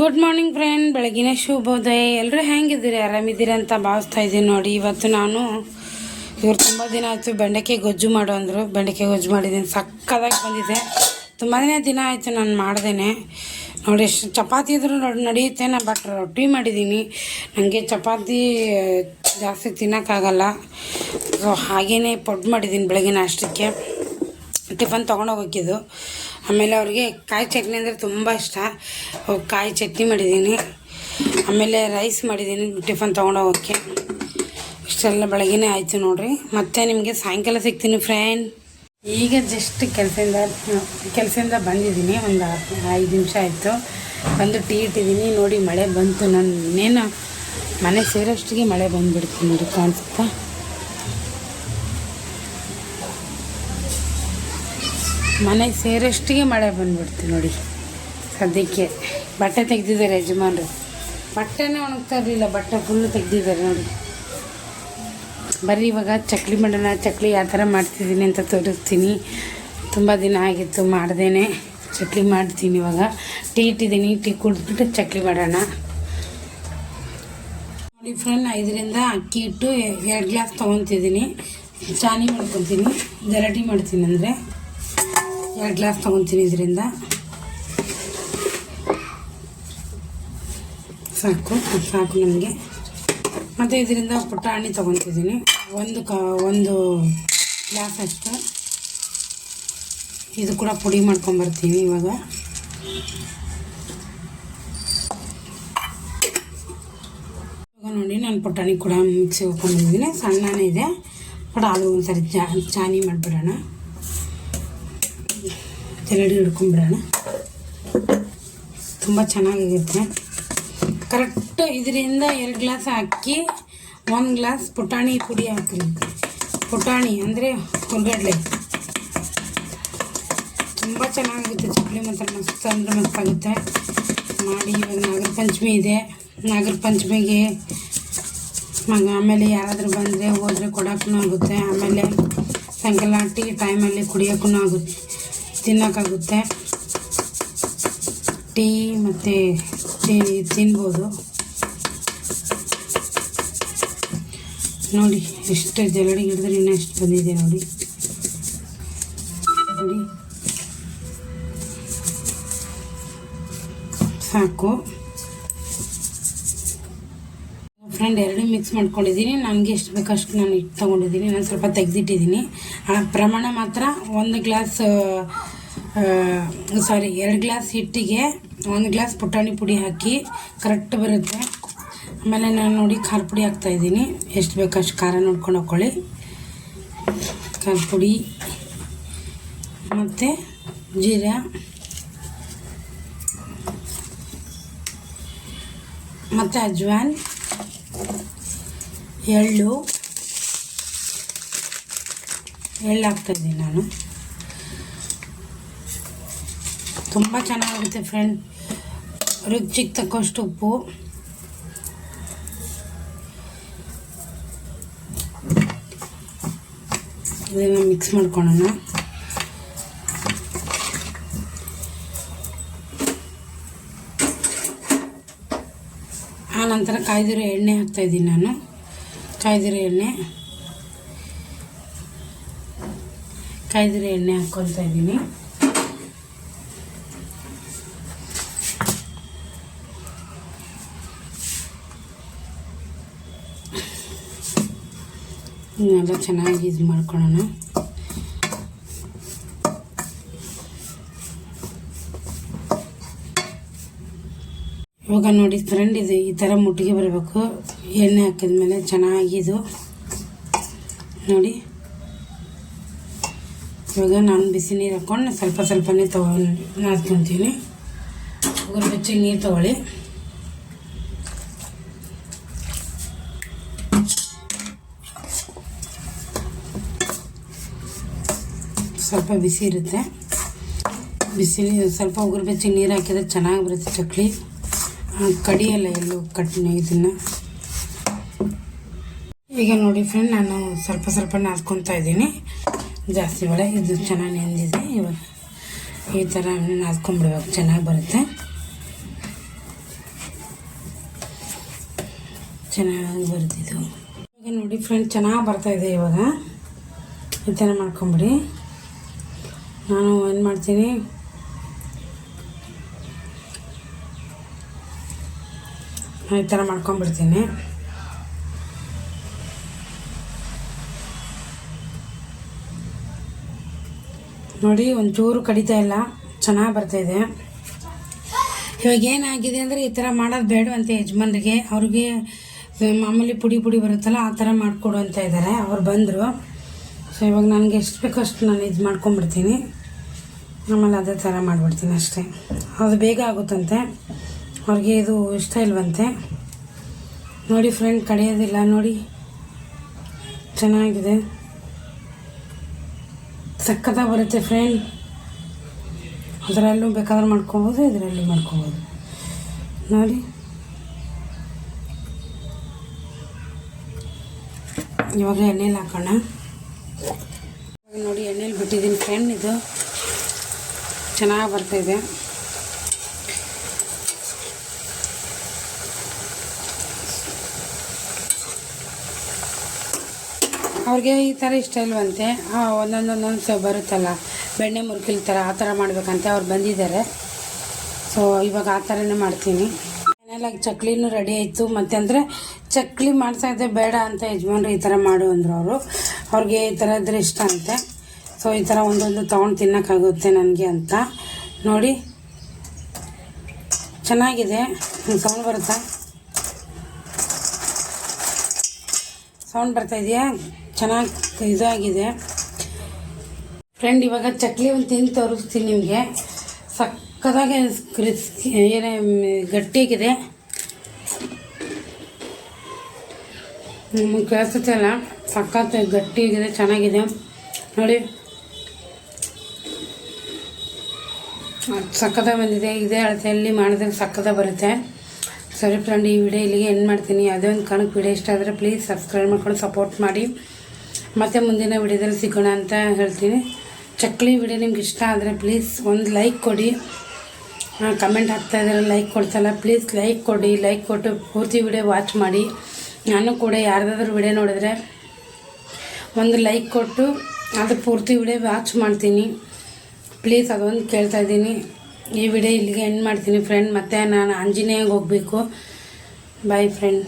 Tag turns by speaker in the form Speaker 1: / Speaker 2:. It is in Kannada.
Speaker 1: ಗುಡ್ ಮಾರ್ನಿಂಗ್ ಫ್ರೆಂಡ್ ಬೆಳಗಿನ ಶುಭೋದಯ. ಎಲ್ಲರೂ ಹೆಂಗಿದ್ದೀರಿ? ಆರಾಮಿದ್ದೀರಿ ಅಂತ ಭಾವಿಸ್ತಾ ಇದ್ದೀನಿ ನೋಡಿ. ಇವತ್ತು ನಾನು, ಇವ್ರು ತುಂಬ ದಿನ ಆಯಿತು ಬೆಂಡೆಕಾಯಿ ಗೊಜ್ಜು ಮಾಡು ಅಂದರು. ಬೆಂಡೆಕಾಯಿ ಗೊಜ್ಜು ಮಾಡಿದ್ದೀನಿ. ಸಕ್ಕದಾಗಿ ಬಂದಿದೆ. ತುಂಬಾ ದಿನ ಆಯಿತು ನಾನು ಮಾಡ್ದೇನೆ. ನೋಡಿ, ಎಷ್ಟು ಚಪಾತಿ ಇದ್ರೂ ನೋಡಿ ನಡೆಯುತ್ತೆ ನಾನು ಬಟ್ ರೊಟ್ಟಿ ಮಾಡಿದ್ದೀನಿ. ನನಗೆ ಚಪಾತಿ ಜಾಸ್ತಿ ತಿನ್ನೋಕ್ಕಾಗಲ್ಲ. ಸೊ ಹಾಗೇ ಪೊಡ್ ಮಾಡಿದ್ದೀನಿ ಬೆಳಗಿನ ಅಷ್ಟಕ್ಕೆ. ಟಿಫನ್ ತೊಗೊಂಡೋಗಿದ್ದು ಆಮೇಲೆ ಅವ್ರಿಗೆ ಕಾಯಿ ಚಟ್ನಿ ಅಂದರೆ ತುಂಬ ಇಷ್ಟ. ಕಾಯಿ ಚಟ್ನಿ ಮಾಡಿದ್ದೀನಿ ಆಮೇಲೆ ರೈಸ್ ಮಾಡಿದ್ದೀನಿ ಟಿಫನ್ ತೊಗೊಂಡೋಗೋಕ್ಕೆ ಇಷ್ಟೆಲ್ಲ ಬೆಳಗ್ಗೆನೇ ಆಯಿತು ನೋಡಿರಿ. ಮತ್ತೆ ನಿಮಗೆ ಸಾಯಂಕಾಲ ಸಿಗ್ತೀನಿ ಫ್ರೆಂಡ್ ಈಗ ಜಸ್ಟ್ ಕೆಲಸದಿಂದ ಕೆಲಸದಿಂದ ಬಂದಿದ್ದೀನಿ. ಒಂದು ಐದು ನಿಮಿಷ ಆಯಿತು. ಬಂದು ಟೀ ಇಟ್ಟಿದ್ದೀನಿ ನೋಡಿ ಮಳೆ ಬಂತು. ನಾನು ಇನ್ನೇನು ಮನೆ ಸೇರೋಷ್ಟಿಗೆ ಮಳೆ ಬಂದುಬಿಡ್ತೀನಿ ನೋಡಿ ಕಾಣಿಸುತ್ತಾ? ಮನೆಗೆ ಸೇರೋಷ್ಟಿಗೆ ಮಳೆ ಬಂದ್ಬಿಡ್ತು ನೋಡಿ. ಸದ್ಯಕ್ಕೆ ಬಟ್ಟೆ ತೆಗೆದಿದ್ದಾರೆ ಯಜಮಾನ್ರು. ಬಟ್ಟೆನೇ ಒಣಗ್ತಾ ಇರಲಿಲ್ಲ, ಬಟ್ಟೆ ಫುಲ್ಲು ತೆಗೆದಿದ್ದಾರೆ ನೋಡಿ. ಬರೀ ಇವಾಗ ಚಕ್ಲಿ ಮಾಡೋಣ ಚಕ್ಲಿ ಯಾವ ಥರ ಮಾಡ್ತಿದ್ದೀನಿ ಅಂತ ತೋರಿಸ್ತೀನಿ. ತುಂಬ ದಿನ ಆಗಿತ್ತು ಮಾಡ್ದೇನೆ, ಚಕ್ಲಿ ಮಾಡ್ತೀನಿ ಇವಾಗ. ಟೀ ಇಟ್ಟಿದ್ದೀನಿ, ಟೀ ಕುಡಿದ್ಬಿಟ್ಟು ಚಕ್ಲಿ ಮಾಡೋಣ. ನೋಡಿ ಫ್ರೆಂಡ್ ಐದರಿಂದ ಅಕ್ಕಿ ಇಟ್ಟು ಎರಡು ಗ್ಲಾಸ್ ತೊಗೊತಿದ್ದೀನಿ. ಚಾನಿ ಮಾಡ್ಕೊತೀನಿ ಜರಡಿ ಮಾಡ್ತೀನಿ ಅಂದರೆ. ಎರಡು ಗ್ಲಾಸ್ ತೊಗೊತೀನಿ ಇದರಿಂದ. ಸಾಕು ಸಾಕು ನನಗೆ ಮತ್ತು ಇದರಿಂದ ಪುಟಾಣಿ ತೊಗೊತಿದ್ದೀನಿ. ಒಂದು ಕ, ಒಂದು ಗ್ಲಾಸ್ ಅಷ್ಟು. ಇದು ಕೂಡ ಪುಡಿ ಮಾಡ್ಕೊಂಬರ್ತೀನಿ ಇವಾಗ. ನೋಡಿ ನಾನು ಪುಟಾಣಿ ಕೂಡ ಮಿಕ್ಸಿ ಹಾಕೊಂಡಿದ್ದೀನಿ. ಸಣ್ಣನೇ ಇದೆ. ಬಟ್ ಆದರೂ ಒಂದು ಸರಿ ಚಾ, ಚಾನಿ ಮಾಡಿಬಿಡೋಣ. ಜರಡಿ ಹಿಡ್ಕೊಂಬಿಡೋಣ. ತುಂಬ ಚೆನ್ನಾಗಿರುತ್ತೆ. ಕರೆಕ್ಟ್ ಇದರಿಂದ ಎರಡು ಗ್ಲಾಸ್ ಅಕ್ಕಿ ಒಂದು ಗ್ಲಾಸ್ ಪುಟಾಣಿ ಪುಡಿ ಹಾಕ್ರಿ. ಪುಟಾಣಿ ಅಂದರೆ ಹುರ್ಗಡ್ಲೆ. ತುಂಬ ಚೆನ್ನಾಗಿರುತ್ತೆ ಚಪ್ಪಲಿ ಮಾತ್ರ, ಮಸ್ತ್ ಅಂದರೆ ಮಸ್ತಾಗುತ್ತೆ ಮಾಡಿ ಇವಾಗ ನಾಗರ ಪಂಚಮಿ ಇದೆ. ನಾಗರ ಪಂಚಮಿಗೆ ಮಗ ಆಮೇಲೆ ಯಾರಾದರೂ ಬಂದರೆ ಹೋದರೆ ಕೊಡೋಕ್ಕೂ ಆಗುತ್ತೆ. ಆಮೇಲೆ ಸಾಯಂಕಾಲ ಟೈಮಲ್ಲಿ ಕುಡಿಯೋಕ್ಕೂ ಆಗುತ್ತೆ. ತಿನ್ನೋಕ್ಕಾಗುತ್ತೆ. ಟೀ ಮತ್ತು ಟೀ ತಿನ್ಬೋದು. ನೋಡಿ, ಎಷ್ಟು ಜಲಡಿ ಹಿಡಿದ್ರೆ ಇನ್ನೂ ಎಷ್ಟು ಬಂದಿದೆ ನೋಡಿ. ನೋಡಿ. ಸಾಕು. ಫ್ರೆಂಡ್ ಎರಡೂ ಮಿಕ್ಸ್ ಮಾಡ್ಕೊಂಡಿದ್ದೀನಿ. ನನಗೆ ಎಷ್ಟು ಬೇಕೋ ಅಷ್ಟು ನಾನು ಇಟ್ಟು ತೊಗೊಂಡಿದ್ದೀನಿ. ನಾನು ಸ್ವಲ್ಪ ತೆಗೆದಿಟ್ಟಿದ್ದೀನಿ. ಆ ಪ್ರಮಾಣ ಮಾತ್ರ ಒಂದು ಗ್ಲಾಸ್ ಸಾರಿ ಎರಡು ಗ್ಲಾಸ್ ಹಿಟ್ಟಿಗೆ ಒಂದು ಗ್ಲಾಸ್ ಪುಟಾಣಿ ಪುಡಿ ಹಾಕಿ ಕರೆಕ್ಟ್ ಬರುತ್ತೆ. ಆಮೇಲೆ ನಾನು ನೋಡಿ ಖಾರ ಪುಡಿ ಹಾಕ್ತಾಯಿದ್ದೀನಿ ಎಷ್ಟು ಬೇಕು ಅಷ್ಟು ಖಾರ ನೋಡ್ಕೊಂಡು ಹಾಕ್ಕೊಳ್ಳಿ ಖಾರ ಪುಡಿ. ಮತ್ತು ಜೀರಾ. ಮತ್ತು ಅಜ್ವಾನ್. ಎಳ್ಳು. ಎಳ್ಳು ಹಾಕ್ತಾಯಿದ್ದೀನಿ ನಾನು. ತುಂಬ ಚೆನ್ನಾಗಿರುತ್ತೆ ಫ್ರೆಂಡ್ ರುಚಿಗೆ ತಕ್ಕಷ್ಟು ಉಪ್ಪು. ಇದನ್ನು ಮಿಕ್ಸ್ ಮಾಡ್ಕೊಳ್ಳೋಣ ಆನಂತರ ನಂತರ ಕಾಯ್ದಿರೋ ಎಣ್ಣೆ ಹಾಕ್ತಾಯಿದ್ದೀನಿ ನಾನು. ಕಾಯ್ದಿರೋ ಎಣ್ಣೆ. ಕಾಯ್ದಿರೋ ಎಣ್ಣೆ ಹಾಕ್ಕೊಳ್ತಾ ಇದ್ದೀನಿ. ಇದನ್ನೆಲ್ಲ ಚೆನ್ನಾಗಿ ಇದು ಮಾಡ್ಕೊಳ್ಳೋಣ ಇವಾಗ ನೋಡಿ ಫ್ರೆಂಡ್ ಇದು ಈ ಥರ ಮುಟ್ಟಿಗೆ ಬರಬೇಕು. ಎಣ್ಣೆ ಹಾಕಿದ್ಮೇಲೆ ಚೆನ್ನಾಗಿ ಇದು. ನೋಡಿ. ಇವಾಗ ನಾನು ಬಿಸಿ ನೀರು ಹಾಕ್ಕೊಂಡು ಸ್ವಲ್ಪ ಸ್ವಲ್ಪನೇ ತಗೊಂಡು ನಾದ್ಕೊತೀನಿ. ಉಗುರು ಬೆಚ್ಚಗೆ ನೀರು ತಗೊಳ್ಳಿ. ಸ್ವಲ್ಪ ಬಿಸಿ ಇರುತ್ತೆ. ಬಿಸಿಲಿ ಸ್ವಲ್ಪ ಉಗುರು ಬೆಚ್ಚಿ ನೀರು ಹಾಕಿದ್ರೆ ಚೆನ್ನಾಗಿ ಬರುತ್ತೆ ಚಕ್ಲಿ. ಕಡಿಯಲ್ಲ ಎಲ್ಲೂ ಕಟ್ ಇದನ್ನು. ಈಗ ನೋಡಿ ಫ್ರೆಂಡ್ ನಾನು ಸ್ವಲ್ಪ ಸ್ವಲ್ಪ ನಾದ್ಕೊತಾ ಇದ್ದೀನಿ. ಜಾಸ್ತಿ ಒಳಗೆ ಇದು ಚೆನ್ನಾಗಿ ನೆಂದಿದೆ. ಇವಾಗ ಈ ಥರ ನಾದ್ಕೊಂಡ್ಬಿಡ್ಬೇಕು, ಚೆನ್ನಾಗಿ ಬರುತ್ತೆ. ಚೆನ್ನಾಗಿ ಬರುತ್ತಿದ್ದು ಈಗ ನೋಡಿ ಫ್ರೆಂಡ್ ಚೆನ್ನಾಗಿ ಬರ್ತಾಯಿದೆ ಇವಾಗ. ಈ ಥರ ಮಾಡ್ಕೊಂಬಿಡಿ. ನಾನು ಏನು ಮಾಡ್ತೀನಿ. ನಾನು ಈ ಥರ ಮಾಡ್ಕೊಂಬಿಡ್ತೀನಿ ನೋಡಿ, ಒಂಚೂರು ಕಡಿತಾ ಇಲ್ಲ. ಚೆನ್ನಾಗಿ ಬರ್ತಾಯಿದೆ ಇವಾಗ ಏನಾಗಿದೆ ಅಂದರೆ ಈ ಥರ ಮಾಡೋದು ಬೇಡ ಅಂತ ಯಜಮಾನ್ರಿಗೆ. ಅವ್ರಿಗೆ, ಮಾಮೂಲಿ ಪುಡಿ ಪುಡಿ ಬರುತ್ತಲ್ಲ, ಆ ಥರ ಮಾಡಿಕೊಡು ಅಂತ ಇದ್ದಾರೆ ಅವ್ರು ಬಂದರು. ಸೊ ಇವಾಗ ನನಗೆ ಎಷ್ಟು ಬೇಕೋ ಅಷ್ಟು ನಾನು ಇದು ಮಾಡ್ಕೊಂಬಿಡ್ತೀನಿ ಆಮೇಲೆ ಅದೇ ಥರ ಮಾಡಿಬಿಡ್ತೀನಿ ಅಷ್ಟೇ. ಅದು ಬೇಗ ಆಗುತ್ತಂತೆ. ಅವ್ರಿಗೆ ಇದು ಇಷ್ಟ ಇಲ್ವಂತೆ. ನೋಡಿ ಫ್ರೆಂಡ್ ಕಡಿಯೋದಿಲ್ಲ. ನೋಡಿ. ಚೆನ್ನಾಗಿದೆ. ಸಕ್ಕತ್ತಾಗಿ ಬರುತ್ತೆ ಫ್ರೆಂಡ್ ಅದರಲ್ಲೂ ಬೇಕಾದ್ರೆ ಮಾಡ್ಕೊಬೋದು, ಇದರಲ್ಲೂ ಮಾಡ್ಕೊಬೋದು. ನೋಡಿ. ಇವಾಗ ಎಣ್ಣೆಲಿ ಹಾಕೋಣ. ನೋಡಿ ಎಣ್ಣೆಲಿ ಬಿಟ್ಟಿದ್ದೀನಿ ಫ್ರೆಂಡ್ ಇದು. ಚೆನ್ನಾಗಿ ಬರ್ತಾಯಿದೆ ಅವ್ರಿಗೆ ಈ ಥರ ಇಷ್ಟ ಇಲ್ವಂತೆ. ಒಂದೊಂದೊಂದೊಂದು ಒಂದೊಂದು ಒಂದೊಂದು ಬರುತ್ತಲ್ಲ. ಬೆಣ್ಣೆ ಮುರುಕಿಲ್ ಥರ ಆ ಥರ ಮಾಡ್ಬೇಕಂತೆ ಅವ್ರು ಬಂದಿದ್ದಾರೆ. ಸೊ ಇವಾಗ ಆ ಥರನೇ ಮಾಡ್ತೀನಿ. ಮನೇಲಾಗಿ ಚಕ್ಲಿನೂ ರೆಡಿ ಆಯಿತು. ಮತ್ತು ಅಂದರೆ ಚಕ್ಲಿ ಮಾಡ್ತಾಯಿದ್ದೆ ಬೇಡ ಅಂತ ಯಜಮಾನ್ರು ಈ ಥರ ಮಾಡು ಅಂದರು ಅವರು. ಅವ್ರಿಗೆ ಈ ಥರ ಇದ್ರೆ ಇಷ್ಟ ಅಂತೆ. ಸೊ ಈ ಥರ ಒಂದೊಂದು ತೊಗೊಂಡು ತಿನ್ನೋಕ್ಕಾಗುತ್ತೆ ನನಗೆ ಅಂತ. ನೋಡಿ. ಚೆನ್ನಾಗಿದೆ. ಸೌಂಡ್ ಬರುತ್ತಾ? ಸೌಂಡ್ ಬರ್ತಾ ಇದೆಯಾ? ಚೆನ್ನಾಗಿ ಇದಾಗಿದೆ. ಫ್ರೆಂಡ್ ಇವಾಗ ಚಕ್ಲಿ ಒಂದು ತಿಂದು ತೋರಿಸ್ತೀನಿ ನಿಮಗೆ. ಸಕ್ಕದಾಗಿ ಕ್ರಿಸ್ ಏನೇ ಗಟ್ಟಿಯಾಗಿದೆ ಕೇಳಿಸುತ್ತೆ ಅಲ್ಲ? ಸಕ್ಕತ್ತೆ ಗಟ್ಟಿಯಾಗಿದೆ ಚೆನ್ನಾಗಿದೆ. ನೋಡಿ. ಸಕ್ಕತ್ತಾಗಿ ಬಂದಿದೆ. ಇದೇ ಅಳತೆಯಲ್ಲಿ ಮಾಡಿದ್ರೆ ಸಕ್ಕದ ಬರುತ್ತೆ. ಸರಿ ಫ್ರೆಂಡ್, ಈ ವಿಡಿಯೋ ಇಲ್ಲಿಗೆ ಏನು ಮಾಡ್ತೀನಿ. ಯಾವುದೇ ಒಂದು ಕಣಕ್ಕೆ ವಿಡಿಯೋ ಇಷ್ಟ ಆದರೆ ಪ್ಲೀಸ್ ಸಬ್ಸ್ಕ್ರೈಬ್ ಮಾಡ್ಕೊಂಡು ಸಪೋರ್ಟ್ ಮಾಡಿ. ಮತ್ತೆ ಮುಂದಿನ ವಿಡಿಯೋದಲ್ಲಿ ಸಿಗೋಣ ಅಂತ ಹೇಳ್ತೀನಿ. ಚಕ್ಲಿ ವಿಡಿಯೋ ನಿಮ್ಗೆ ಇಷ್ಟ ಆದರೆ ಪ್ಲೀಸ್ ಒಂದು ಲೈಕ್ ಕೊಡಿ. ಕಮೆಂಟ್ ಹಾಕ್ತಾ ಇದ್ದಾರೆ ಲೈಕ್ ಕೊಡ್ತಲ್ಲ. ಪ್ಲೀಸ್ ಲೈಕ್ ಕೊಡಿ. ಲೈಕ್ ಕೊಟ್ಟು ಪೂರ್ತಿ ವಿಡಿಯೋ ವಾಚ್ ಮಾಡಿ. ನಾನು ಕೂಡ ಯಾರ್ದಾದ್ರೂ ವಿಡಿಯೋ ನೋಡಿದ್ರೆ ಒಂದು ಲೈಕ್ ಕೊಟ್ಟು ಅದು ಪೂರ್ತಿ ವಿಡಿಯೋ ವಾಚ್ ಮಾಡ್ತೀನಿ. ಪ್ಲೀಸ್ ಅದೊಂದು ಕೇಳ್ತಾ ಇದ್ದೀನಿ. ಈ ವಿಡಿಯೋ ಇಲ್ಲಿಗೆ ಎಂಡ್ ಮಾಡ್ತೀನಿ ಫ್ರೆಂಡ್ ಮತ್ತು ನಾನು ಆಂಜನೇಯಗೆ ಹೋಗಬೇಕು. Boy friend